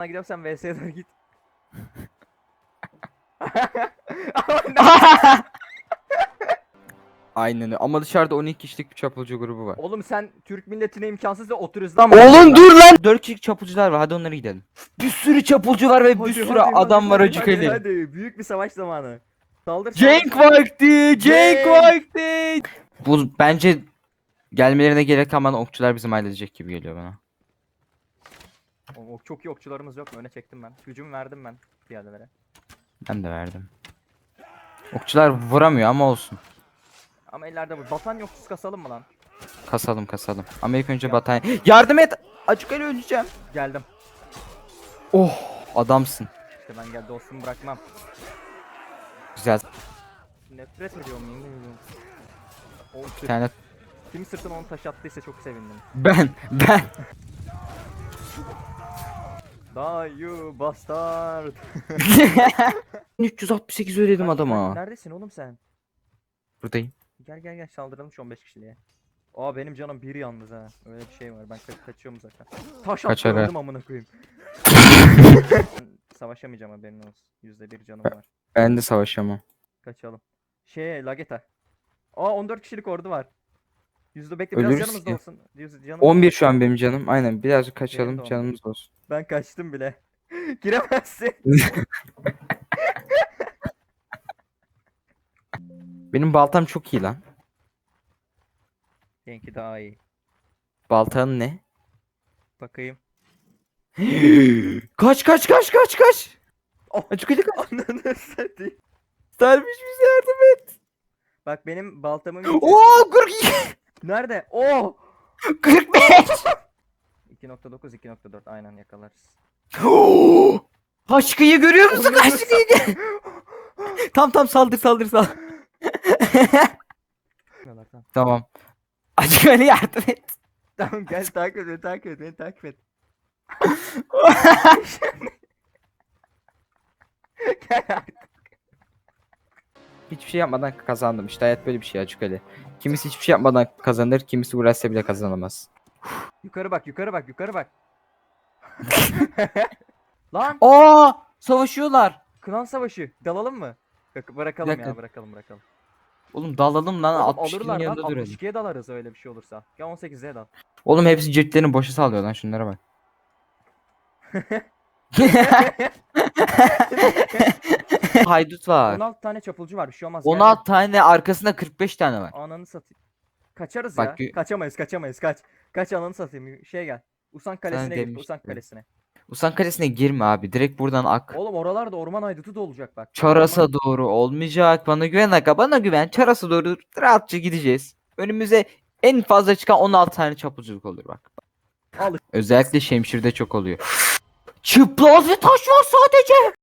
Sana gidiyorum sen VS'ye doğru git. Aynen öyle. Ama dışarıda 12 kişilik bir çapulcu grubu var. Oğlum sen Türk milletine imkansız ve oturuyorsun lan. Oğlum dur lan! 4 kişilik çapulcular var hadi onlara gidelim. Bir sürü çapulcu var ve bir Hadi, sürü hadi, adam hadi, var hadi, hadi, Ali. Hadi büyük bir savaş zamanı. Saldır Cenk vakti! Cenk Cenk! vakti! Bu bence gelmelerine gerek kalmadan okçular bizim halledecek gibi geliyor bana. O, ok- çok iyi okçularımız yok mu? Öne çektim ben. Gücümü verdim ben piyadelere. Ben de verdim. Okçular vuramıyor ama olsun. Ama ellerde bu. Batan yokçusu kasalım mı lan? Kasalım kasalım. Amerika önce Ya. battaniye. Yardım et! Acık Ali öleceğim. Geldim. Oh adamsın. İşte ben gel dostumu bırakmam. Güzel. Nefret ediyorum yemin ediyorum. O Bir tane kim sırtına onu taş attıysa çok sevindim. ben ben. Dayı bastard. 368 ödedim adama. Neredesin oğlum sen? Buradayım. Gel gel gel saldıralım şu 15 kişiliğe. Aa benim canım bir yalnız ha. Öyle bir şey var. Ben ka- kaçıyorum zaten. Taş Kaçar ha. öldüm amına koyayım. Savaşamayacağım haberin olsun. Yüzde bir canım var. Ben de savaşamam. Kaçalım. Şey Lageta. Aa 14 kişilik ordu var. Yüzde bekle biraz Ölürüz canımız da ki. olsun. Yüz, canımız 11 olsun. şu an benim canım. Aynen birazcık kaçalım 11. canımız olsun. Ben kaçtım bile. Giremezsin. Benim baltam çok iyi lan. Seninki daha iyi. Baltanın ne? Bakayım. kaç kaç kaç kaç kaç. Oh. Açık kaç. Ananı satayım. Derviş bize yardım et. Bak benim baltamın Oo 42. Nerede? Oh! 45. 2.9 2.4 aynen yakalarız. Haşkıyı görüyor musun? Haşkıyı. tam tam saldır saldır saldır. Tamam. Açık Ali yardım et. Tamam gel takip et beni takip et beni takip et. Gel artık. Hiçbir şey yapmadan kazandım. İşte hayat böyle bir şey açık Ali. Kimisi hiçbir şey yapmadan kazanır, kimisi uğraşsa bile kazanamaz. yukarı bak yukarı bak yukarı bak. Lan Aa! Savaşıyorlar. klan savaşı dalalım mı? Bak, bırakalım ya dakika. bırakalım bırakalım. Oğlum dalalım lan. Oğlum 62'nin alırlar lan yanında duralım. 62'ye dalarız öyle bir şey olursa. Ya 18'e dal. Oğlum hepsi ceplerini boşa sallıyor lan şunlara bak. Haydut var. 16 tane çapulcu var bir şey olmaz. gel, 16 tane arkasında 45 tane var. Ananı satayım. Kaçarız Bak ya. gö- Kaçamayız kaçamayız kaç. Kaç ananı satayım. Şey gel. Usan kalesine git. Usan kalesine. Usan Kalesi'ne girme abi. Direkt buradan ak. Oğlum oralarda orman aydıtı da olacak bak. Çaras'a doğru olmayacak. Bana güven aga bana güven. Çaras'a doğru rahatça gideceğiz. Önümüze en fazla çıkan 16 tane çapulculuk olur bak. Al. Özellikle Şemşir'de çok oluyor. Çıplak ve taş var sadece.